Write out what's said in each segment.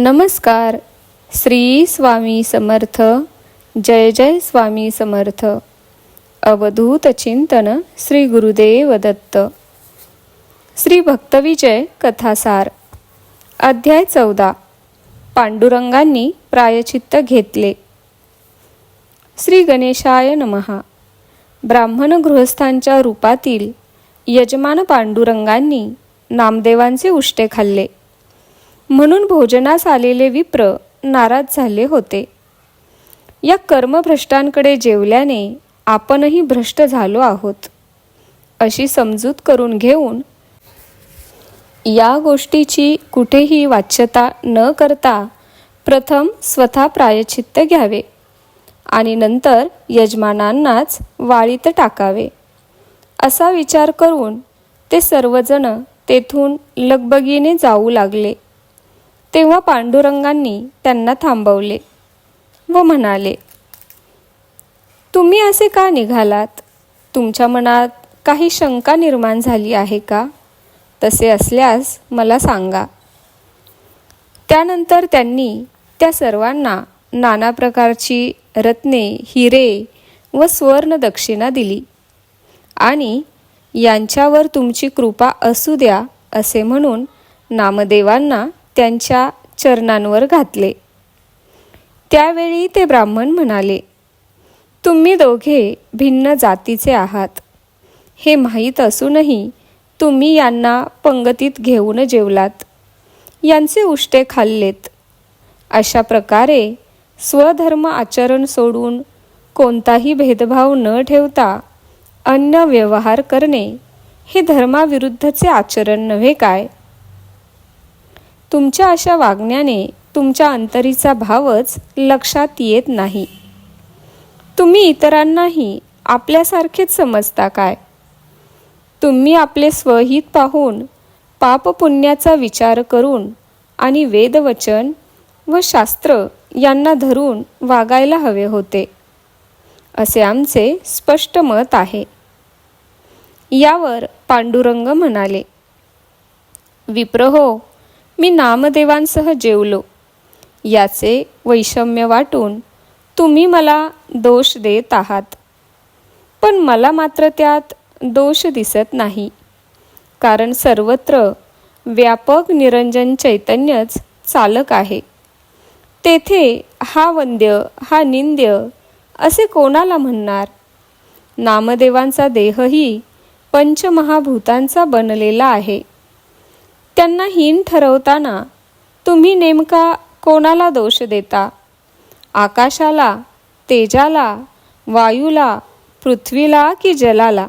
नमस्कार. श्री स्वामी समर्थ. जय जय स्वामी समर्थ. अवधूत चिंतन श्री गुरुदेव दत्त. श्री भक्तविजय कथासार. अध्याय चौदा. पांडुरंगांनी प्रायचित्त घेतले. श्री गणेशाय नमहा ब्राह्मण गृहस्थांच्या रूपातील यजमान पांडुरंगांनी नामदेवांचे उष्टे खाल्ले. म्हणून भोजनास आलेले विप्र नाराज झाले होते. या कर्मभ्रष्टांकडे जेवल्याने आपणही भ्रष्ट झालो आहोत. अशी समजूत करून घेऊन या गोष्टीची कुठेही वाच्यता न करता प्रथम स्वतः प्रायचित्त घ्यावे आणि नंतर यजमानांनाच वाळीत टाकावे. असा विचार करून ते सर्वजण तेथून लगबगीने जाऊ लागले. तेव्हा पांडुरंगांनी त्यांना थांबवले व म्हणाले तुम्ही असे का निघालात? तुमच्या मनात काही शंका निर्माण झाली आहे का? तसे असल्यास मला सांगा. त्यानंतर त्यांनी त्या सर्वांना नाना प्रकारची रत्ने हिरे व स्वर्ण दक्षिणा दिली आणि यांच्यावर तुमची कृपा असू द्या असे म्हणून नामदेवांना त्यांच्या चरणांवर घातले. त्यावेळी ते ब्राह्मण म्हणाले तुम्ही दोघे भिन्न जातीचे आहात. हे माहीत असूनही तुम्ही यांना पंगतीत घेऊन जेवलात. यांचे उष्टे खाल्लेत. अशा प्रकारे स्वधर्म आचरण सोडून कोणताही भेदभाव न ठेवता अन्य व्यवहार करणे हे धर्माविरुद्धचे आचरण नव्हे काय? तुमच्या अशा वागण्याने तुमच्या अंतरीचा भावच लक्षात येत नाही. तुम्ही इतरांनाही आपल्यासारखेच समजता काय? तुम्ही आपले स्वहित पाहून पापपुण्याचा विचार करून आणि वेदवचन व शास्त्र यांना धरून वागायला हवे होते असे आमचे स्पष्ट मत आहे. यावर पांडुरंग म्हणाले विप्र हो मी नामदेवांसह जेवलो. याचे वैषम्य वाटून तुम्ही मला दोष देत आहात. पण मला मात्र त्यात दोष दिसत नाही. कारण सर्वत्र व्यापक निरंजन चैतन्यच चालक आहे. तेथे हा वंद्य हा निंद्य असे कोणाला म्हणणार? नामदेवांचा देहही पंचमहाभूतांचा बनलेला आहे. त्यांना हीन ठरवताना तुम्ही नेमका कोणाला दोष देता? आकाशाला तेजाला वायूला पृथ्वीला की जलाला?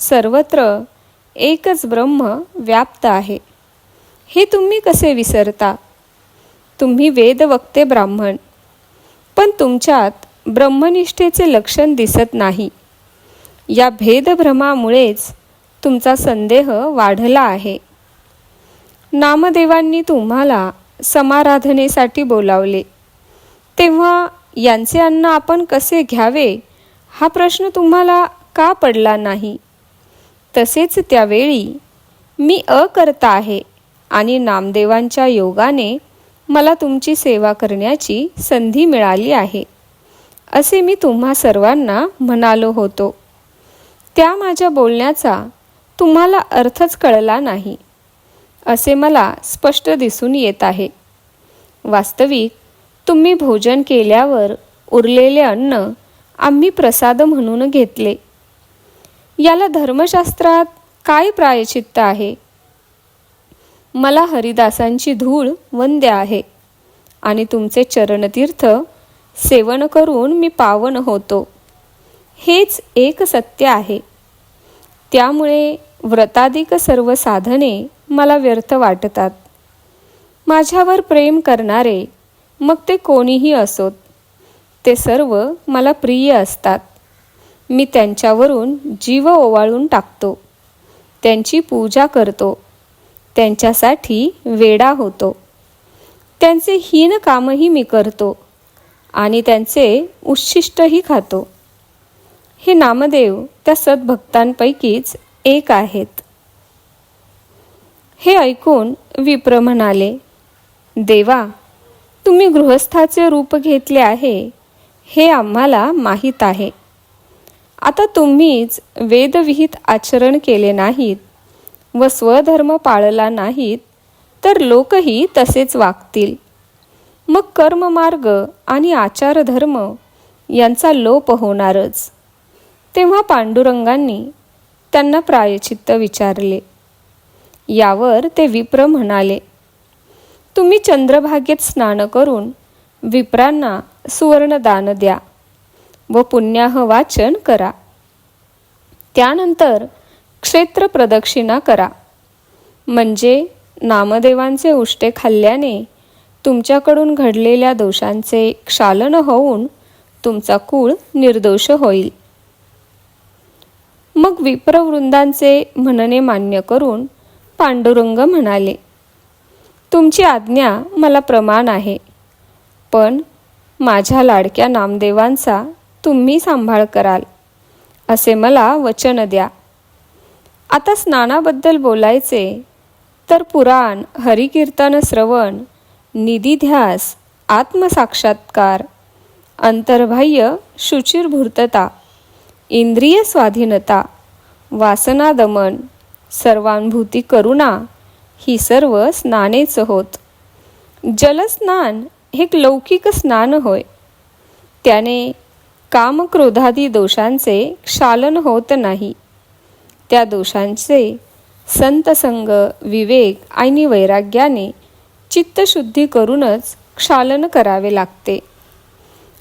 सर्वत्र एकच ब्रह्म व्याप्त आहे. हे तुम्ही कसे विसरता? तुम्ही वेदवक्ते ब्राह्मण पण तुमच्यात ब्रह्मनिष्ठेचे लक्षण दिसत नाही. या भेदभ्रमामुळेच तुमचा संदेह वाढला आहे. नामदेवांनी तुम्हाला समाराधनेसाठी बोलावले. तेव्हा यांचे अन्न आपण कसे घ्यावे? हा प्रश्न तुम्हाला का पडला नाही? तसेच त्यावेळी मी अकर्ता आहे आणि नामदेवांच्या योगाने मला तुमची सेवा करण्याची संधी मिळाली आहे असे मी तुम्हा सर्वांना म्हणालो होतो. त्या माझ्या बोलण्याचा तुम्हाला अर्थच कळला नाही. असे मला स्पष्ट दिसून येत आहे. वास्तविक तुम्ही भोजन केल्यावर उरलेले अन्न आम्ही प्रसाद म्हणून घेतले. याला धर्मशास्त्रात काय प्रायचित्त आहे? मला हरिदासांची धूळ वंद्य आहे आणि तुमचे चरणतीर्थ सेवन करून मी पावन होतो. हेच एक सत्य आहे. त्यामुळे व्रताधिक सर्व साधने मला व्यर्थ वाटतात. माझ्यावर प्रेम करणारे मग ते कोणीही असोत. ते सर्व मला प्रिय असतात. मी त्यांच्यावरून जीव ओवाळून टाकतो. त्यांची पूजा करतो. त्यांच्यासाठी वेडा होतो. त्यांचे हीन कामही मी करतो आणि त्यांचे उच्छिष्टही खातो. हे नामदेव त्या सद्भक्तांपैकीच एक आहेत. हे ऐकून विप्र म्हणाले देवा तुम्ही गृहस्थाचे रूप घेतले आहे हे आम्हाला माहीत आहे. आता तुम्हीच वेदविहित आचरण केले नाहीत व स्वधर्म पाळला नाहीत तर लोकही तसेच वागतील. मग कर्ममार्ग आणि आचारधर्म यांचा लोप होणारच. तेव्हा पांडुरंगांनी त्यांना प्रायचित्त विचारले. यावर ते विप्र म्हणाले तुम्ही चंद्रभागेत स्नान करून विप्रांना सुवर्णदान द्या व पुण्याह वाचन करा. त्यानंतर क्षेत्र प्रदक्षिणा करा. म्हणजे नामदेवांचे उष्टे खाल्ल्याने तुमच्याकडून घडलेल्या दोषांचे क्षालन होऊन तुमचा कुळ निर्दोष होईल. मग विप्रवृंदांचे म्हणणे मान्य करून पांडुरंग म्हणाले तुमची आज्ञा मला प्रमाण आहे पण माझ्या लाडक्या नामदेवांचा तुम्ही सांभाळ कराल असे मला वचन द्या. आता स्नानाबद्दल बोलायचे तर पुराण हरिकीर्तन श्रवण निधीध्यास आत्मसाक्षात्कार अंतर्बाह्य शुचिरभूर्तता इंद्रिय स्वाधीनता वासना दमन सर्वानुभूती करुणा ही सर्व स्नानेच होत. जलस्नान हे एक लौकिक स्नान होय. त्याने कामक्रोधादी दोषांचे क्षालन होत नाही. त्या दोषांचे संतसंग विवेक आणि वैराग्याने चित्तशुद्धी करूनच क्षालन करावे लागते.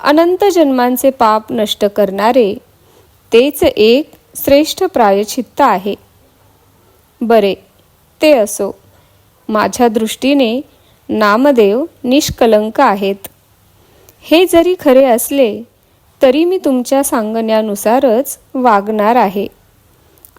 अनंत जन्मांचे पाप नष्ट करणारे तेच एक श्रेष्ठ प्रायचित्त आहे. बरे ते असो. माझ्या दृष्टीने नामदेव निष्कलंक आहेत. हे जरी खरे असले तरी मी तुमच्या सांगण्यानुसारच वागणार आहे.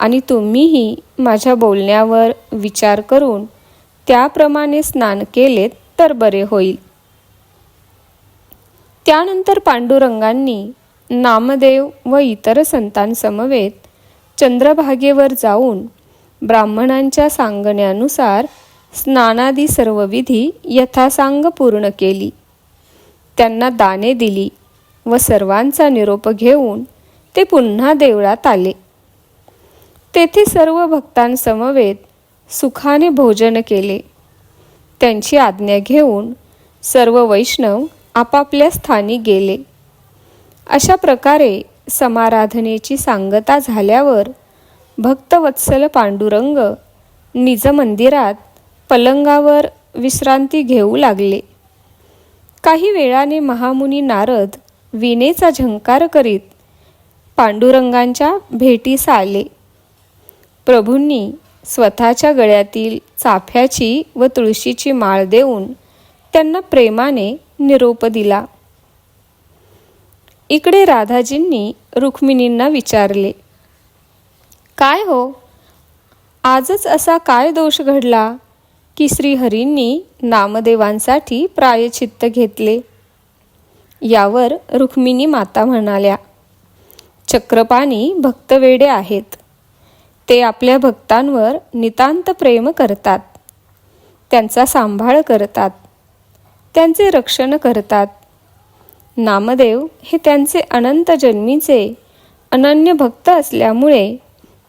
आणि तुम्हीही माझ्या बोलण्यावर विचार करून त्याप्रमाणे स्नान केलेत तर बरे होईल. त्यानंतर पांडुरंगांनी नामदेव व इतर संतांसमवेत चंद्रभागेवर जाऊन ब्राह्मणांच्या सांगण्यानुसार स्नानादी सर्व विधी यथासांग पूर्ण केली. त्यांना दाने दिली व सर्वांचा निरोप घेऊन ते पुन्हा देवळात आले. तेथे सर्व भक्तांसमवेत सुखाने भोजन केले. त्यांची आज्ञा घेऊन सर्व वैष्णव आपापल्या स्थानी गेले. अशा प्रकारे समाराधनेची सांगता झाल्यावर भक्तवत्सल पांडुरंग निज मंदिरात पलंगावर विश्रांती घेऊ लागले. काही वेळाने महामुनी नारद विनेचा झंकार करीत पांडुरंगांच्या भेटीस आले. प्रभूंनी स्वतःच्या गळ्यातील चाफ्याची व तुळशीची माळ देऊन त्यांना प्रेमाने निरोप दिला. इकडे राधाजींनी रुक्मिणींना विचारले काय हो? आजच असा काय दोष घडला की श्रीहरींनी नामदेवांसाठी प्रायचित्त घेतले? यावर रुक्मिणी माता म्हणाल्या चक्रपाणी भक्तवेडे आहेत. ते आपल्या भक्तांवर नितांत प्रेम करतात. त्यांचा सांभाळ करतात. त्यांचे रक्षण करतात. नामदेव हे त्यांचे अनंत जन्मीचे अनन्य भक्त असल्यामुळे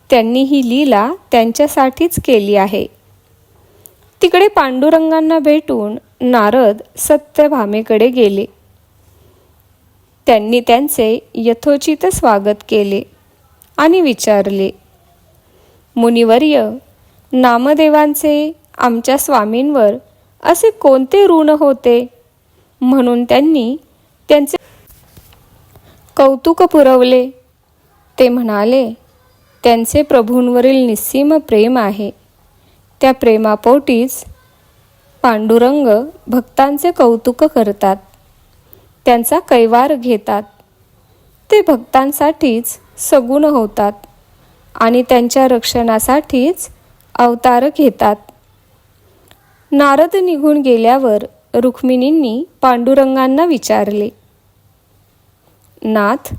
त्यांनी ही लीला त्यांच्यासाठीच केली आहे. तिकडे पांडुरंगांना भेटून नारद सत्यभामेकडे गेले. त्यांनी त्यांचे यथोचित स्वागत केले आणि विचारले मुनिवर्य नामदेवांचे आमच्या स्वामींवर असे कोणते ऋण होते म्हणून त्यांनी त्यांचे कौतुक पुरवले. ते म्हणाले त्यांचे प्रभूंवरील निस्सीम प्रेम आहे. त्या प्रेमापोटीच पांडुरंग भक्तांचे कौतुक करतात. त्यांचा कैवार घेतात. ते भक्तांसाठीच सगुण होतात आणि त्यांच्या रक्षणासाठीच अवतार घेतात. नारद निघून गेल्यावर रुक्मिणींनी पांडुरंगांना विचारले नाथ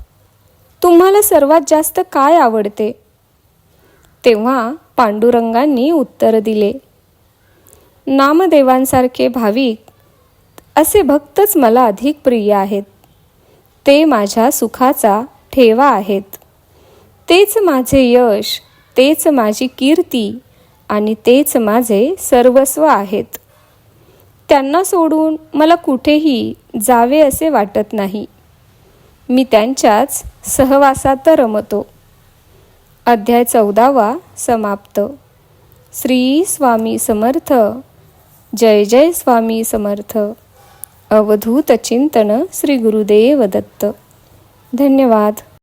तुम्हाला सर्वात जास्त काय आवडते? तेव्हा पांडुरंगांनी उत्तर दिले नामदेवांसारखे भाविक असे भक्तच मला अधिक प्रिय आहेत. ते माझ्या सुखाचा ठेवा आहेत. तेच माझे यश तेच माझी कीर्ती आणि तेच माझे सर्वस्व आहेत. त्यांना सोडून मला कुठेही जावे असे वाटत नाही. मी त्यांच्याच सहवासात रमतो. अध्याय चौदावा समाप्त. श्री स्वामी समर्थ. जय जय स्वामी समर्थ. अवधूत चिंतन श्री गुरुदेव दत्त. धन्यवाद.